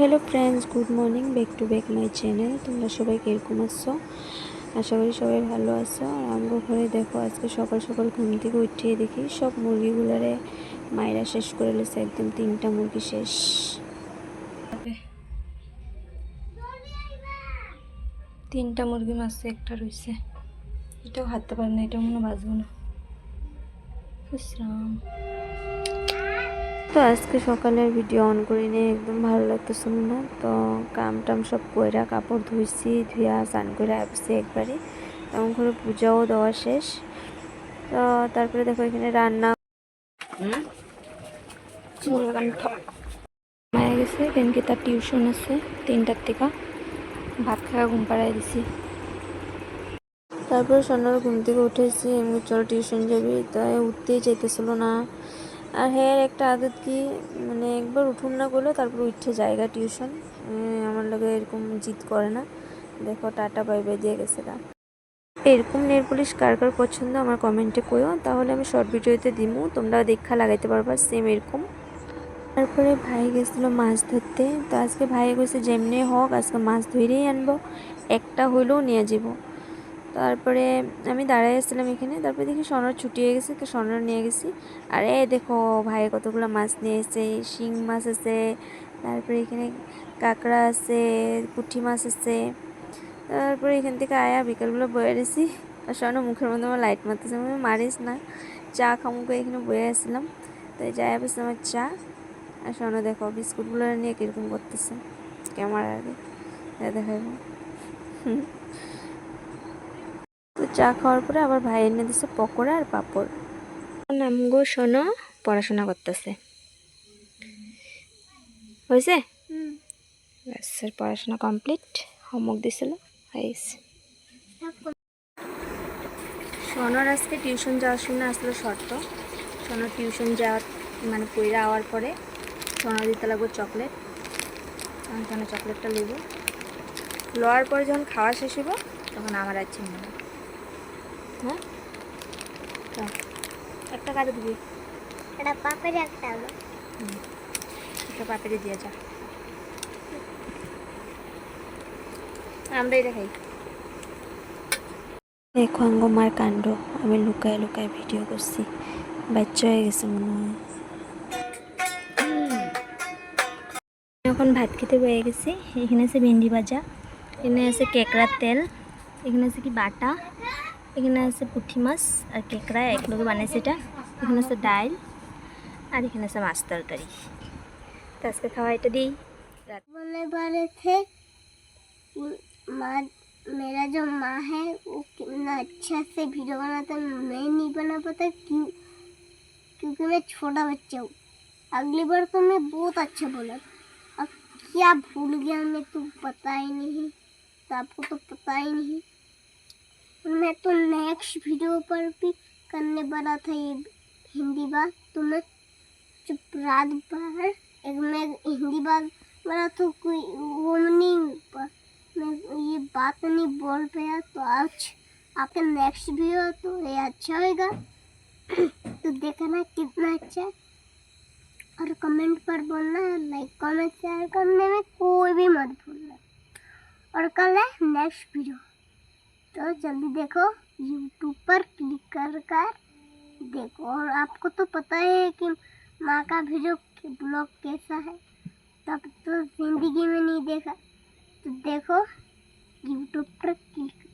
Hello friends, good morning, back to back my channel, তোমরা সবাই কীরকম আছো? আশা করি সবাই ভালো আছো। আর আমগো ঘরে দেখো, আজকে সকাল সকাল ঘুম থেকে উঠিয়ে দেখি সব মুরগিগুলারে মায়েরা শেষ করে লেছে, একদম তিনটা মুরগি শেষ। তিনটা মুরগি মারছে, একটা রয়েছে এটাও হাঁটতে পারে না এটা মনে বাঁচবো না। বিশ্রাম তো আজকে সকালের ভিডিও অন করি নিয়ে একদম ভালো লাগতেছিল না। তো কাম টাম সব কইরা কাপড় ধুইছি ধুইয়া স্নান করে আসছি একবারে। তেমন করে পূজাও দেওয়া শেষ। তো তারপরে দেখো এখানে রান্না মায়া গেছে কেনকি তার টিউশন আছে তিনটার থেকে। ভাত খাওয়া ঘুম পাড়াই দিছি। তারপরে সন্ধ্যার ঘুম থেকে উঠেছি এমনি চল টিউশন যাবি। তাই উঠতেই চাইতেছিল না। আর হ্যাঁ একটা আদত কি মানে একবার উঠুন না করল তারপর উঠে জায়গা টিউশন। আমার লাগে এরকম জিদ করে না। দেখো, টাটা, বাই বাই দিয়ে গেছে গা। এরকম নেল পুলিশ কার কার পছন্দ আমার কমেন্টে কইও। তাহলে আমি শর্ট ভিডিওতে দিমু, তোমরা দেখা লাগাইতে পারবা, সেম এরকম। তারপরে ভাই গেছিল মাছ ধরতে। তো আজকে ভাই গেছে যেমনি হোক, আজকে মাছ ধরেই আনব। একটা হইলেও নিয়ে যাব তারপরে আমি দাঁড়াই আসছিলাম এখানে, তারপরে দেখি সোনার ছুটি হয়ে গেছে সোনার নিয়ে গেছি। আর দেখো ভাই কতগুলো মাছ নিয়ে এসেছে, শিং মাছ আছে, তারপরে এখানে কাঁকড়া আছে, পুঁটি মাছ আছে, তারপরে এখান থেকে আয়া বিকালগুলো বয়ে রেছি আর সোনা মুখের মধ্যে আমার লাইট মারতেছে, আমি মারিস না, চা খামুকে এখানে বয়ে আসছিলাম। তাই যাই বসে আমার চা। আর সোনা দেখো বিস্কুটগুলো নিয়ে কীরকম করতেছে ক্যামেরা আগে। দেখাবো। হুম চা খাওয়ার পরে আবার ভাই এনে দিছে পকোড়া আর পাঁপড়। নামগো শোনো পড়াশোনা করতেছে। হয়েছে? স্যার পড়াশোনা কমপ্লিট হোমওয়ার্ক দিছিল হয়েছে। সোনার আজকে টিউশন যাওয়ার সময় আসলো শর্ত। সোনার টিউশন যাওয়ার মানে পইরা আওয়ার পরে সোনার দিতে লাগবে চকলেট আমি সোনা চকলেটটা নেব লওয়ার পরে যখন খাওয়া শেষ হব তখন আমার আর চিনব না হ্যাঁ। একটা কাটে দিবি। এটা পাপের একটা হলো একটা পাপড়ি দিয়ে যা। আমরা এটা খাই দেখো আঙ্গমার কাণ্ড আমি লুকায় লুকায় ভিডিও করছি। বাচ্চা হয়ে গেছে মনে হয়। এখন ভাত খেতে বয়ে গেছি। এখানে আছে ভেন্ডি ভাজা এখানে আছে কেকড়ার তেল এখানে আছে কি বাটা। এখানে আছে পুঁটি মাছ আর কেকড়া এক লগে বানাইছে এটা এখানে আছে ডাল আর এখানে আছে মাছ তরকারি তো আজকে খাওয়া এটা দিই बोलने वाले थे वो- माँ मेरा जो माँ है वो कितना अच्छा से वीडियो बनाता है मैं नहीं बना पाता क्यों क्योंकि मैं छोटा बच्चा हूँ अगली बार तो मैं बहुत अच्छा बोला अब क्या भूल गया मैं तो पता ही नहीं तो आपको तो पता ही नहीं मैं तो नेक्स्ट वीडियो पर भी करने वाला था ये हिंदी बात। तो मैं चुप रात भर एक मैं हिंदी बात वाला तो कोई वो नहीं मैं ये बात नहीं बोल पाया तो आज आपका नेक्स्ट वीडियो तो ये अच्छा होगा तो देखना कितना अच्छा है। और कमेंट पर बोलना लाइक कमेंट शेयर करने में कोई भी मत भूलना। और कल है नेक्स्ट वीडियो तो जल्दी देखो यूट्यूब पर क्लिक कर कर देखो। और आपको तो पता ही है कि माँ का वीडियो ब्लॉग कैसा है। तब तो ज़िंदगी में नहीं देखा। तो देखो यूट्यूब पर क्लिक